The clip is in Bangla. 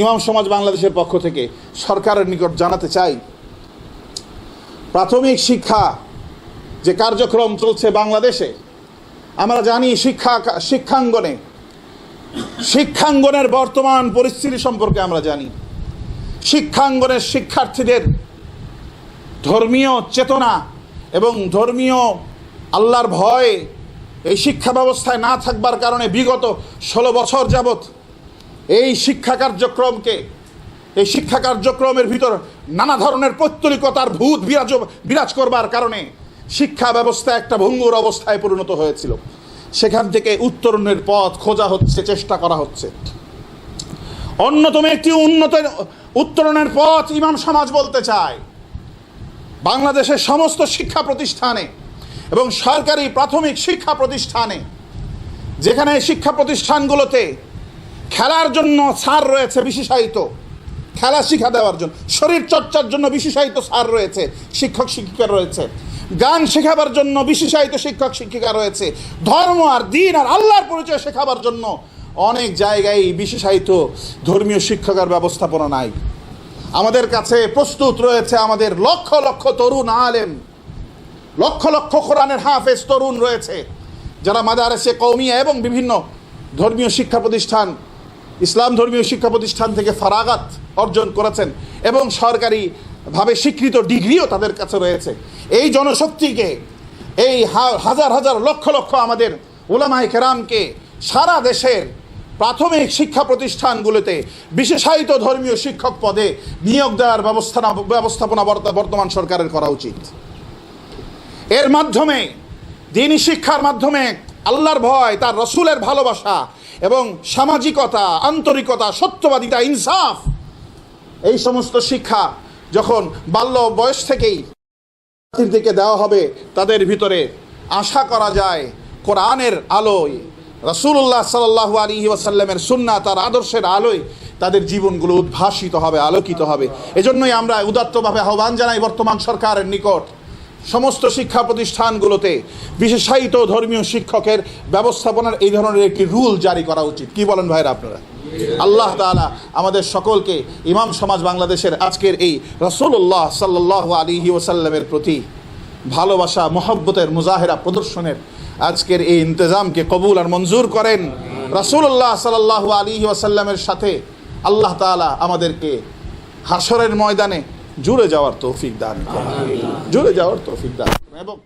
ইমাম সমাজ বাংলাদেশের পক্ষ থেকে সরকারের নিকট জানাতে চাই, প্রাথমিক শিক্ষা যে কার্যক্রম চলছে বাংলাদেশে, আমরা জানি শিক্ষা, শিক্ষাঙ্গনে, শিক্ষাঙ্গনের বর্তমান পরিস্থিতি সম্পর্কে আমরা জানি। শিক্ষাঙ্গনের শিক্ষার্থীদের ধর্মীয় চেতনা এবং ধর্মীয় আল্লাহর ভয় এই শিক্ষা ব্যবস্থায় না থাকবার কারণে বিগত ষোলো বছর যাবৎ এই শিক্ষা কার্যক্রমকে, এই শিক্ষা কার্যক্রমের ভিতর নানা ধরনের পৈত্তলিকতার ভূত বিরাজ বিরাজ করবার কারণে শিক্ষা ব্যবস্থা একটা ভঙ্গুর অবস্থায় পরিণত হয়েছিল। সেখান থেকে উত্তরণের পথ খোঁজা হচ্ছে, চেষ্টা করা হচ্ছে। অন্যতম একটি উন্নত উত্তরণের পথ ইমাম সমাজ বলতে চায়। বাংলাদেশের সমস্ত শিক্ষা প্রতিষ্ঠানে এবং সরকারি প্রাথমিক শিক্ষা প্রতিষ্ঠানে যেখানে শিক্ষা প্রতিষ্ঠানগুলোতে খেলার জন্য সার রয়েছে বিশেষায়িত। খেলা শিক্ষা দেওয়ার জন্য, শরীর চর্চার জন্য বিশেষায়িত সার রয়েছে, শিক্ষক শিক্ষিকা রয়েছে। গান শেখাবার জন্য বিশেষায়িত শিক্ষক শিক্ষিকা রয়েছে। ধর্ম আর দিন আর আল্লাহর পরিচয় শেখাবার জন্য অনেক জায়গায় বিশেষায়িত ধর্মীয় শিক্ষকের ব্যবস্থাপনা নাই। আমাদের কাছে প্রস্তুত রয়েছে আমাদের লক্ষ লক্ষ তরুণ আলেম। লক্ষ লক্ষ কোরআনের হাফেজ তরুণ রয়েছে, যারা মাদারেসে কৌমিয়া এবং বিভিন্ন ধর্মীয় শিক্ষা প্রতিষ্ঠান ইসলাম ধর্মীয় শিক্ষা প্রতিষ্ঠান থেকে ফারাগাত অর্জন করেছেন এবং সরকারিভাবে স্বীকৃত ডিগ্রিও তাদের কাছে রয়েছে। এই জনশক্তিকে, এই হাজার হাজার লক্ষ লক্ষ আমাদের ওলামাই কেরামকে সারা দেশের প্রাথমিক শিক্ষা প্রতিষ্ঠানগুলোতে বিশেষায়িত ধর্মীয় শিক্ষক পদে নিয়োগ দেওয়ার ব্যবস্থা ব্যবস্থাপনা বর্তমান সরকারের করা উচিত। এর মাধ্যমে, দিনী শিক্ষার মাধ্যমে আল্লাহর ভয়, তার রসুলের ভালোবাসা এবং সামাজিকতা, আন্তরিকতা, সত্যবাদিতা, ইনসাফ, এই সমস্ত শিক্ষা যখন বাল্য বয়স থেকেই থেকে দেওয়া হবে, তাদের ভিতরে আশা করা যায় কোরআনের আলোয়, রাসূলুল্লাহ সাল্লাল্লাহু আলাইহি ওয়াসাল্লামের সুন্না তার আদর্শের আলোয় তাদের জীবনগুলো উদ্ভাসিত হবে, আলোকিত হবে। এজন্যই আমরা উদাত্তভাবে আহ্বান জানাই বর্তমান সরকারের নিকট। সমস্ত শিক্ষা প্রতিষ্ঠানগুলোতে বিশেষায়িত ধর্মীয় শিক্ষকের ব্যবস্থাপনার এই ধরনের একটি রুল জারি করা উচিত। কি বলেন ভাইরা আপনারা? আল্লাহ তাআলা আমাদের সকলকে ইমাম সমাজ বাংলাদেশের আজকের এই রসুল্লাহ সাল্লাহ আলিহি ওসাল্লামের প্রতি ভালোবাসা, মহব্বতের মুজাহেরা প্রদর্শনের আজকের এই ইন্তজামকে কবুল আর মঞ্জুর করেন। রাসূলুল্লাহ সাল্লাহ আলিহি ওসাল্লামের সাথে আল্লাহ তাআলা আমাদেরকে হাসরের ময়দানে জুড়ে যাওয়ার তৌফিক দান করেন। জুড়ে যাওয়ার তৌফিক দান এবং